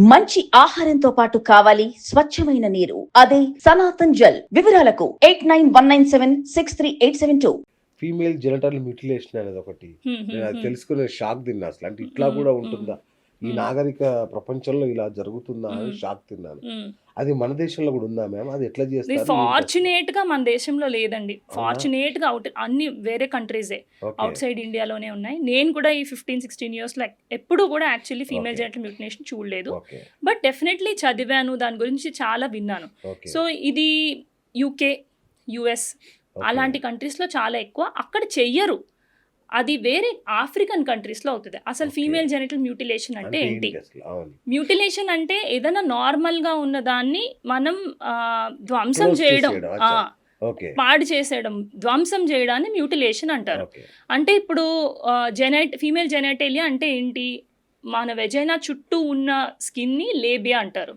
మంచి ఆహారంతో పాటు కావాలి స్వచ్ఛమైన నీరు. అదే సనాతన్ జల్. వివరాలకు eight nine one nine seven six three eight seven two. Female genital mutilation అనేది ఒకటి. నేను అది తెలుసుకునే షాక్ తిన్నా అసలు. అంటే ఇట్లా కూడా ఉంటుందా? ఈ నాగరిక ప్రపంచంలో ఇలా జరుగుతుందా అని షాక్ తిన్నాను. అది మన దేశంలో కూడా ఉందా మ్యామ్? అది ఎట్లా చేస్తారు? ఫార్చునేట్గా మన దేశంలో లేదండి. ఫార్చునేట్గా అవుట్ అన్ని వేరే కంట్రీసే అవుట్ సైడ్ ఇండియాలోనే ఉన్నాయి. నేను కూడా ఈ ఫిఫ్టీన్ సిక్స్టీన్ ఇయర్స్ లైక్ ఎప్పుడు కూడా యాక్చువల్లీ ఫీమేల్. జెనటల్ మ్యూటినేషన్ చూడలేదు. బట్ డెఫినెట్లీ చదివాను. దాని గురించి చాలా విన్నాను. సో ఇది యూకే యుఎస్ అలాంటి కంట్రీస్లో చాలా ఎక్కువ. అక్కడ చెయ్యరు. అది వేరే ఆఫ్రికన్ కంట్రీస్లో అవుతుంది. అసలు. ఫీమేల్ జెనిటల్ మ్యూటిలేషన్ అంటే ఏంటి మ్యూటిలేషన్ అంటే ఏదైనా నార్మల్గా ఉన్న దాన్ని మనం ధ్వంసం చేయడం. పాడు చేసేయడం. ధ్వంసం చేయడాన్ని మ్యూటిలేషన్ అంటారు. అంటే ఇప్పుడు జెనైట్ ఫీమేల్ జెనైటేలియా అంటే ఏంటి? మన వెజైనా చుట్టూ ఉన్న స్కిన్ని లేబియా అంటారు.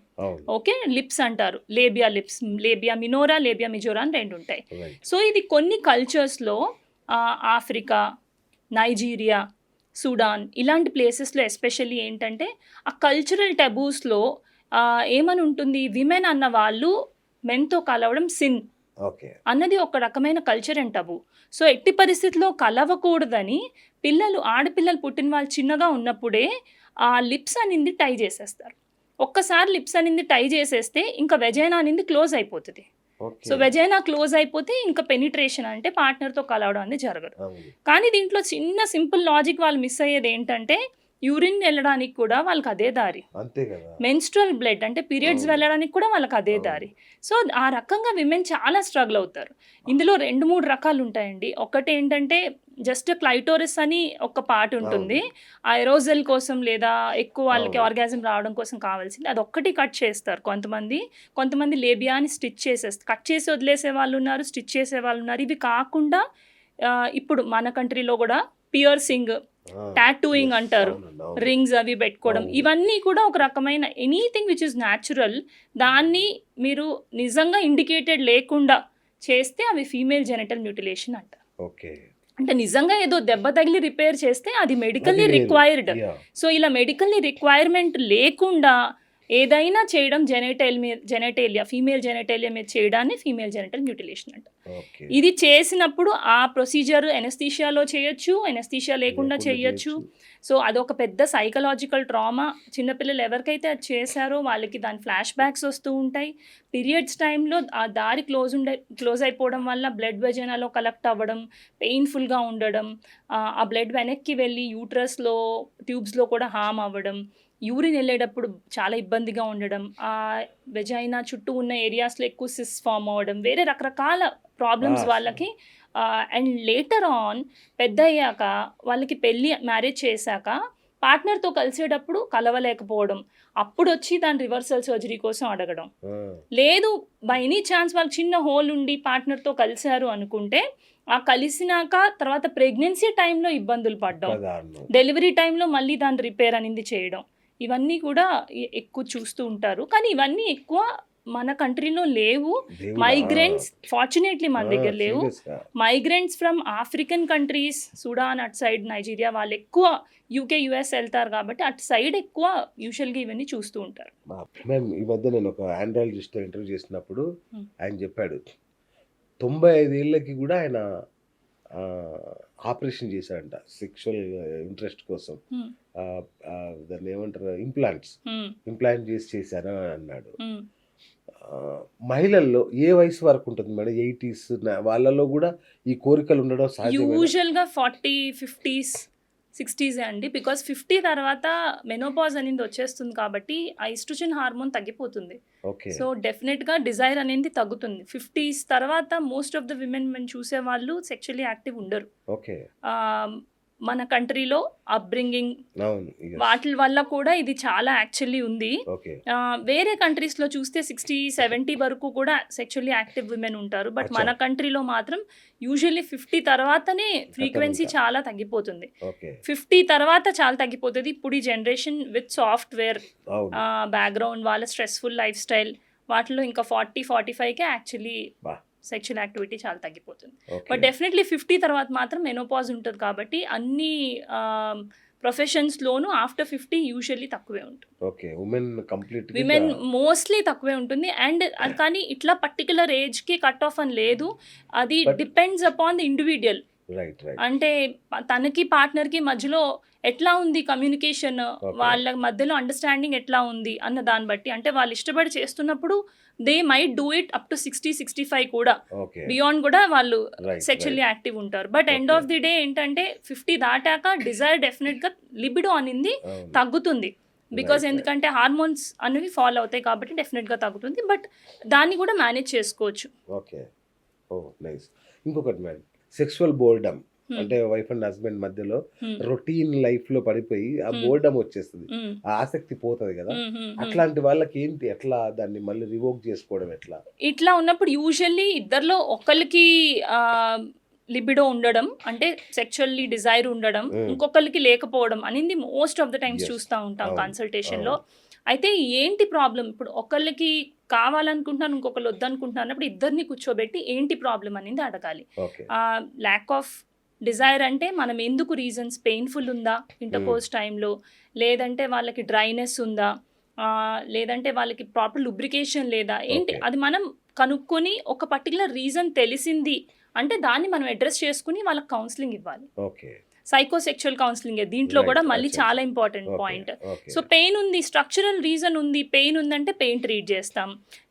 ఓకే? లిప్స్ అంటారు. లేబియా లిప్స్ లేబియా మినోరా లేబియా మిజోరా అని రెండు ఉంటాయి సో ఇది కొన్ని కల్చర్స్లో ఆఫ్రికా నైజీరియా సుడాన్ ఇలాంటి ప్లేసెస్లో ఎస్పెషల్లీ ఏంటంటే ఆ కల్చరల్ టెబూస్లో ఏమని ఉంటుంది? విమెన్ అన్న వాళ్ళు మెన్తో కలవడం సిన్ ఓకే. అన్నది ఒక రకమైన కల్చర్ అండ్ టబు. సో ఎట్టి పరిస్థితిలో కలవకూడదని పిల్లలు ఆడపిల్లలు పుట్టిన వాళ్ళు చిన్నగా ఉన్నప్పుడే ఆ లిప్స్ అనేది టై చేసేస్తారు. ఒక్కసారి లిప్స్ అనేది టై చేసేస్తే ఇంకా వెజైనా అనేది క్లోజ్ అయిపోతుంది. సో వెజైనా క్లోజ్ అయిపోతే ఇంకా పెనిట్రేషన్ అంటే పార్ట్నర్తో కలవడం అనేది జరగదు. కానీ దీంట్లో చిన్న సింపుల్ లాజిక్ వాళ్ళు మిస్ అయ్యేది ఏంటంటే యూరిన్ వెళ్ళడానికి కూడా వాళ్ళకి అదే దారి. అంతే కదా. మెన్స్ట్రల్ బ్లడ్ అంటే పీరియడ్స్. వెళ్ళడానికి కూడా వాళ్ళకి అదే. దారి. సో ఆ రకంగా విమెన్ చాలా స్ట్రగుల్ అవుతారు. ఇందులో రెండు మూడు రకాలు ఉంటాయండి. ఒకటి ఏంటంటే జస్ట్ క్లైటోరిస్ అని ఒక పార్ట్ ఉంటుంది. ఆ ఎరోజల్ కోసం లేదా ఎక్కువ వాళ్ళకి. ఆర్గాజం రావడం కోసం కావాల్సింది. అది ఒక్కటి కట్ చేస్తారు కొంతమంది. కొంతమంది లేబియాని స్టిచ్ చేసేస్తారు కట్ చేసి వదిలేసే వాళ్ళు ఉన్నారు స్టిచ్ చేసే వాళ్ళు ఉన్నారు. ఇవి కాకుండా ఇప్పుడు మన కంట్రీలో కూడా పియర్సింగ్ టాటూయింగ్ yes, అంటారు. రింగ్స్ అవి పెట్టుకోవడం. ఇవన్నీ కూడా ఒక రకమైన ఎనీథింగ్ విచ్ ఇస్ న్యాచురల్ దాన్ని మీరు నిజంగా ఇండికేటెడ్ లేకుండా చేస్తే అవి ఫీమేల్ జెనటల్ మ్యూటిలేషన్ అంటారు ఓకే అంటే నిజంగా ఏదో దెబ్బ తగిలి రిపేర్ చేస్తే అది మెడికల్లీ. రిక్వైర్డ్. సో ఇలా మెడికల్లీ రిక్వైర్మెంట్ లేకుండా ఏదైనా చేయడం జెనటైల్ మీద జెనటేలియా ఫీమేల్ జెనటేలియా మీద చేయడాన్ని ఫీమేల్ జెనటల్ మ్యూటిలేషన్ ఓకే. ఇది చేసినప్పుడు ఆ ప్రొసీజర్ ఎనస్థీషియాలో చేయొచ్చు ఎనస్థీషియా లేకుండా చేయొచ్చు. సో అదొక పెద్ద సైకలాజికల్ ట్రామా. చిన్నపిల్లలు ఎవరికైతే అది చేశారో వాళ్ళకి దాని ఫ్లాష్ బ్యాక్స్ వస్తూ ఉంటాయి. పీరియడ్స్ టైంలో ఆ దారి క్లోజ్ ఉండే క్లోజ్ అయిపోవడం వల్ల బ్లడ్ వెజనాలో కలెక్ట్ అవ్వడం పెయిన్ఫుల్గా ఉండడం ఆ బ్లడ్ వెనక్కి వెళ్ళి యూట్రస్లో ట్యూబ్స్లో కూడా హామ్ అవ్వడం యూరిన్ వెళ్ళేటప్పుడు చాలా ఇబ్బందిగా ఉండడం ఆ వెజైనా చుట్టూ ఉన్న ఏరియాస్లో ఎక్కువ సిస్ ఫామ్ అవ్వడం వేరే రకరకాల ప్రాబ్లమ్స్ వాళ్ళకి అండ్ లేటర్ ఆన్ పెద్ద అయ్యాక వాళ్ళకి పెళ్ళి మ్యారేజ్ చేశాక పార్ట్నర్తో కలిసేటప్పుడు కలవలేకపోవడం అప్పుడు వచ్చి దాని రివర్సల్ సర్జరీ కోసం అడగడం. లేదు బై ఎనీ ఛాన్స్ వాళ్ళకి చిన్న హోల్ ఉండి పార్ట్నర్తో కలిశారు అనుకుంటే ఆ కలిసినాక తర్వాత ప్రెగ్నెన్సీ టైంలో ఇబ్బందులు పడ్డం. డెలివరీ టైంలో మళ్ళీ దాని రిపేర్ అనేది చేయడం. ఇవన్నీ కూడా ఎక్కువ చూస్తూ ఉంటారు కానీ ఇవన్నీ ఎక్కువ మన కంట్రీలో లేవు. మైగ్రెంట్స్ ఫార్చునేట్లీ మన దగ్గర లేవు. Migrants from African countries Sudan అటు సైడ్ నైజీరియా వాళ్ళు ఎక్కువ యూకే యుఎస్ వెళ్తారు కాబట్టి అటు సైడ్ ఎక్కువ యూజువల్గా ఇవన్నీ చూస్తూ ఉంటారు మ్యామ్ ఈ మధ్య నేను ఒక ఆండ్రాలజిస్ట్ ఇంటర్వ్యూ చేసినప్పుడు. ఆయన చెప్పాడు తొంభై ఐదేళ్ళకి కూడా ఆయన ఆపరేషన్ చేశాడంట సెక్షువల్ ఇంట్రెస్ట్ కోసం. దాన్ని ఏమంటారు? ఇంప్లాంట్స్. ఇంప్లాంట్ చేసి చేశాను అని అన్నాడు. మహిళల్లో ఏ వయసు వరకు ఉంటుంది మేడం? ఎయిటీస్ వాళ్ళలో కూడా ఈ కోరికలు ఉండడం యూజువల్గా ఫార్టీ ఫిఫ్టీస్ సిక్స్టీస్ అండి. బికాస్ ఫిఫ్టీ తర్వాత మెనోపాజ్ అనేది వచ్చేస్తుంది కాబట్టి ఆ ఇస్ట్రోజన్ హార్మోన్ తగ్గిపోతుంది. సో డెఫినెట్గా డిజైర్ అనేది తగ్గుతుంది. ఫిఫ్టీస్ తర్వాత మోస్ట్ ఆఫ్ ద విమెన్ మనం చూసే వాళ్ళు సెక్షువల్లీ యాక్టివ్ ఉండరు. మన కంట్రీలో అప్బ్రింగింగ్. వాటి వల్ల కూడా ఇది చాలా యాక్చువల్లీ ఉంది వేరే కంట్రీస్లో చూస్తే సిక్స్టీ సెవెంటీ వరకు కూడా సెక్షువల్లీ యాక్టివ్ విమెన్ ఉంటారు బట్ మన. కంట్రీలో మాత్రం యూజువల్లీ ఫిఫ్టీ తర్వాతనే ఫ్రీక్వెన్సీ. చాలా తగ్గిపోతుంది ఫిఫ్టీ తర్వాత చాలా తగ్గిపోతుంది ఇప్పుడు ఈ జనరేషన్ విత్ సాఫ్ట్వేర్ బ్యాక్గ్రౌండ్ వాళ్ళ స్ట్రెస్ఫుల్ లైఫ్ స్టైల్ వాటిలో ఇంకా ఫార్టీ ఫార్టీ ఫైవ్కే యాక్చువల్లీ. సెక్షువల్ యాక్టివిటీ చాలా తగ్గిపోతుంది. బట్ డెఫినెట్లీ ఫిఫ్టీ తర్వాత మాత్రం మెనోపాజ్ ఉంటుంది కాబట్టి అన్ని ప్రొఫెషన్స్లోనూ ఆఫ్టర్ ఫిఫ్టీ యూజువల్లీ తక్కువే ఉంటుంది. Okay women complete women mostly తక్కువే ఉంటుంది అండ్ కానీ ఇట్లా పర్టికులర్ ఏజ్కి కట్ ఆఫ్ అని లేదు. అది depends upon the individual right right అంటే తనకి పార్ట్నర్కి మధ్యలో ఎట్లా ఉంది కమ్యూనికేషన్? వాళ్ళ మధ్యలో అండర్స్టాండింగ్ ఎట్లా ఉంది? అన్న దాన్ని బట్టి. అంటే వాళ్ళు ఇష్టపడి చేస్తున్నప్పుడు they might do it up to sixty sixty five కూడా బియాండ్ కూడా వాళ్ళు సెక్షువల్లీ యాక్టివ్ ఉంటారు. But end. Of the day ఏంటంటే ఫిఫ్టీ దాటాక డిజైర్ డెఫినెట్గా లిబిడో అనింది తగ్గుతుంది. బికాజ్ Right, ఎందుకంటే హార్మోన్స్ అనేవి ఫాలో అవుతాయి కాబట్టి డెఫినెట్గా తగ్గుతుంది. బట్ దాన్ని కూడా మేనేజ్ చేసుకోవచ్చు. ఓకే ఓ నైస్ ఇంకొకటి మేడం. Sexual boredom Hmm. అంటే వైఫ్ అండ్ హస్బెండ్ మధ్యలో Hmm. రొటీన్ లైఫ్లో పడిపోయి ఆ Hmm. బోర్డమ్ వచ్చేస్తుంది Hmm. ఆ ఆసక్తి పోతది కదా Hmm, hmm, hmm. అట్లాంటి వాళ్ళకి ఏంటి ఎట్లా దాన్ని మళ్ళీ రివోక్ చేసుకోవడం ఎట్లా ఇట్లా ఉన్నప్పుడు యూజువల్లీ ఇద్దరిలో ఒకరికి లిబిడో ఉండడం అంటే సెక్షువల్లీ డిజైర్ ఉండడం. ఇంకొకరికి లేకపోవడం అనేది మోస్ట్ ఆఫ్ ద టైమ్స్. చూస్తూ ఉంటాం అవును, కన్సల్టేషన్లో అయితే ఏంటి ప్రాబ్లం ఇప్పుడు ఒకళ్ళకి కావాలనుకుంటున్నాను ఇంకొకళ్ళు వద్దనుకుంటున్నాను అన్నప్పుడు ఇద్దరిని కూర్చోబెట్టి ఏంటి ప్రాబ్లం అనేది అడగాలి. ల్యాక్ ఆఫ్ డిజైర్ అంటే మనం ఎందుకు రీజన్స్ పెయిన్ఫుల్ ఉందా ఇంటర్కోర్స్ టైంలో లేదంటే వాళ్ళకి డ్రైనెస్ ఉందా? లేదంటే వాళ్ళకి ప్రాపర్ లుబ్రికేషన్ లేదా? ఏంటి. అది మనం కనుక్కొని ఒక పర్టికులర్ రీజన్ తెలిసింది అంటే దాన్ని మనం అడ్రస్ చేసుకుని వాళ్ళకి కౌన్సిలింగ్ ఇవ్వాలి. ఓకే. Psychosexual counselling. దీంట్లో కూడా మళ్ళీ చాలా ఇంపార్టెంట్ పాయింట్ సో పెయిన్ ఉంది స్ట్రక్చరల్ రీజన్ ఉంది. పెయిన్ ఉందంటే పెయిన్ ట్రీట్ చేస్తాం.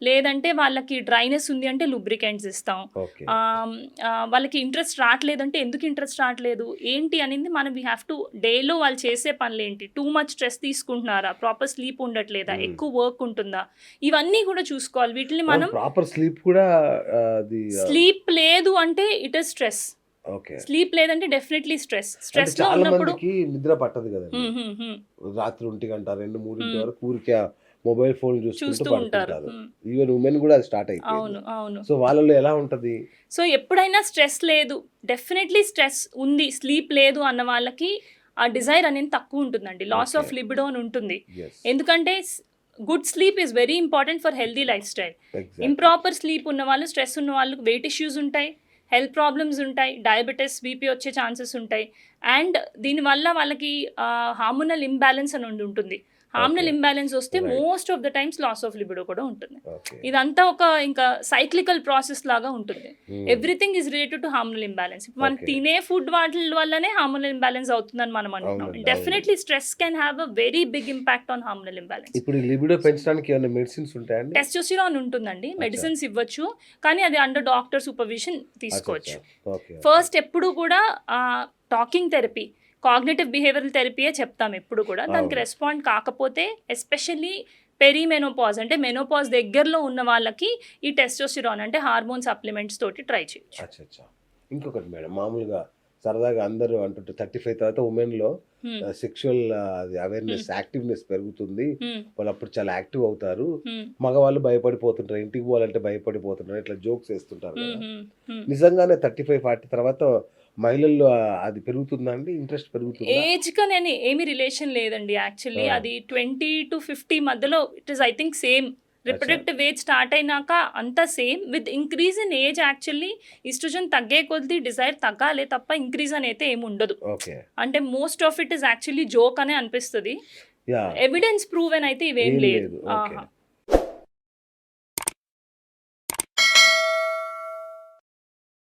లేదంటే వాళ్ళకి డ్రైనెస్ ఉంది అంటే లూబ్రికెంట్స్ ఇస్తాం. వాళ్ళకి ఇంట్రెస్ట్ రావట్లేదంటే ఎందుకు ఇంట్రెస్ట్ రావట్లేదు? ఏంటి అనేది మనం వీ హ్యావ్ టు డేలో వాళ్ళు చేసే పనులు ఏంటి టూ మచ్ స్ట్రెస్ తీసుకుంటున్నారా? ప్రాపర్ స్లీప్ ఉండట్లేదా? ఎక్కువ వర్క్ ఉంటుందా? ఇవన్నీ కూడా చూసుకోవాలి. వీటిని మనం ప్రాపర్ స్లీప్ కూడా స్లీప్ లేదు అంటే ఇట్ ఇస్ స్ట్రెస్ స్లీప్ లేదంటే డెఫినెట్లీ స్ట్రెస్. స్ట్రెస్లో ఉన్నప్పుడు నిద్ర పట్టదు హ్మ్, రాత్రి ఒంటి గంట రెండు మూడింటి Hmm. వరకు ఊరికే మొబైల్ ఫోన్ చూసుకుంటూ చూస్తూ ఉంటారు. పడుతుంటారు ఈవెన్ ఉమెన్ కూడా స్టార్ట్ అవును అయిపోయింది. అవును సో వాళ్ళలో ఎలా ఉంటది? సో ఎప్పుడైనా స్ట్రెస్ లేదు. డెఫినెట్లీ స్ట్రెస్ ఉంది. స్లీప్ లేదు అన్న వాళ్ళకి ఆ డిజైర్ అనేది తక్కువ ఉంటుందండి. Loss of. లిబిడో అని ఉంటుంది. ఎందుకంటే good sleep is very important for healthy lifestyle. Improper sleep ఉన్న వాళ్ళు స్ట్రెస్ ఉన్న వాళ్ళకి వెయిట్ ఇష్యూస్ ఉంటాయి. హెల్త్ ప్రాబ్లమ్స్ ఉంటాయి డయాబెటీస్ బీపీ వచ్చే ఛాన్సెస్ ఉంటాయి. అండ్ దీనివల్ల వాళ్ళకి హార్మోనల్ ఇంబ్యాలెన్స్ అని ఉండి ఉంటుంది. హార్మోనల్. ఇంబ్యాలెన్స్ వస్తే. Most of the times loss of libido కూడా ఉంటుంది. ఇదంతా ఒక ఇంకా సైక్లికల్ ప్రాసెస్ లాగా ఉంటుంది. Everything is related to hormonal imbalance. ఇప్పుడు మనం. తినే ఫుడ్ వాటి వల్లనే హార్మోనల్ ఇంబ్యాలెన్స్ అవుతుందని మనం అంటున్నాం. Definitely stress can have a very big impact on hormonal imbalance. ఇప్పుడు లిబిడో పెంచడానికి ఏమైనా మెడిసిన్స్ ఉంటాయండి? టెస్టోస్టిరాన్ ఉంటుందండి. మెడిసిన్స్ ఇవ్వచ్చు. కానీ అది అండర్ డాక్టర్ సూపర్విజన్ తీసుకోవచ్చు. ఫస్ట్ ఎప్పుడు కూడా టాకింగ్ థెరపీ కాగ్నేటివ్ బిహేవియరల్ థెరపీయే చెప్తాం ఎప్పుడు కూడా. దానికి. రెస్పాండ్ కాకపోతే ఎస్పెషల్లీ పెరిమెనోపాజ్ అంటే మెనోపాజ్ దగ్గరలో ఉన్న వాళ్ళకి ఈ టెస్టోస్టిరాన్ అంటే హార్మోన్ సప్లిమెంట్స్ తోటి ట్రై చేయొచ్చు. ఇంకొకటి మేడం మామూలుగా సరదాగా అందరూ అంటుంటారు థర్టీ ఫైవ్ తర్వాత ఉమెన్లో Hmm, సెక్షువల్ అవేర్నెస్ యాక్టివ్నెస్ పెరుగుతుంది. వాళ్ళు అప్పుడు చాలా యాక్టివ్ అవుతారు. మగవాళ్ళు భయపడిపోతుంటారు ఇంటికి పోవాలంటే భయపడిపోతుంటారు ఇట్లా జోక్స్ వేస్తుంటారు. నిజంగానే థర్టీ ఫైవ్ ఫార్టీ తర్వాత మహిళల్లో అది పెరుగుతుందా అండి? ఇంట్రెస్ట్ పెరుగుతుందా? ఏజ్గా నేను ఏమి రిలేషన్ లేదండి. యాక్చువల్లీ. అది ట్వంటీ టు ఫిఫ్టీ మధ్యలో it is I think same. Reproductive age start అయినాక అంతా same. With increase in age actually oestrogen తగ్గే కొద్దీ డిజైర్ తగ్గాలే తప్ప ఇంక్రీజ్ అని అయితే ఏమి ఉండదు. అంటే most of it is actually joke అనే అనిపిస్తుంది. ఎవిడెన్స్ ప్రూవెన్ అయితే ఇవేం లేదు.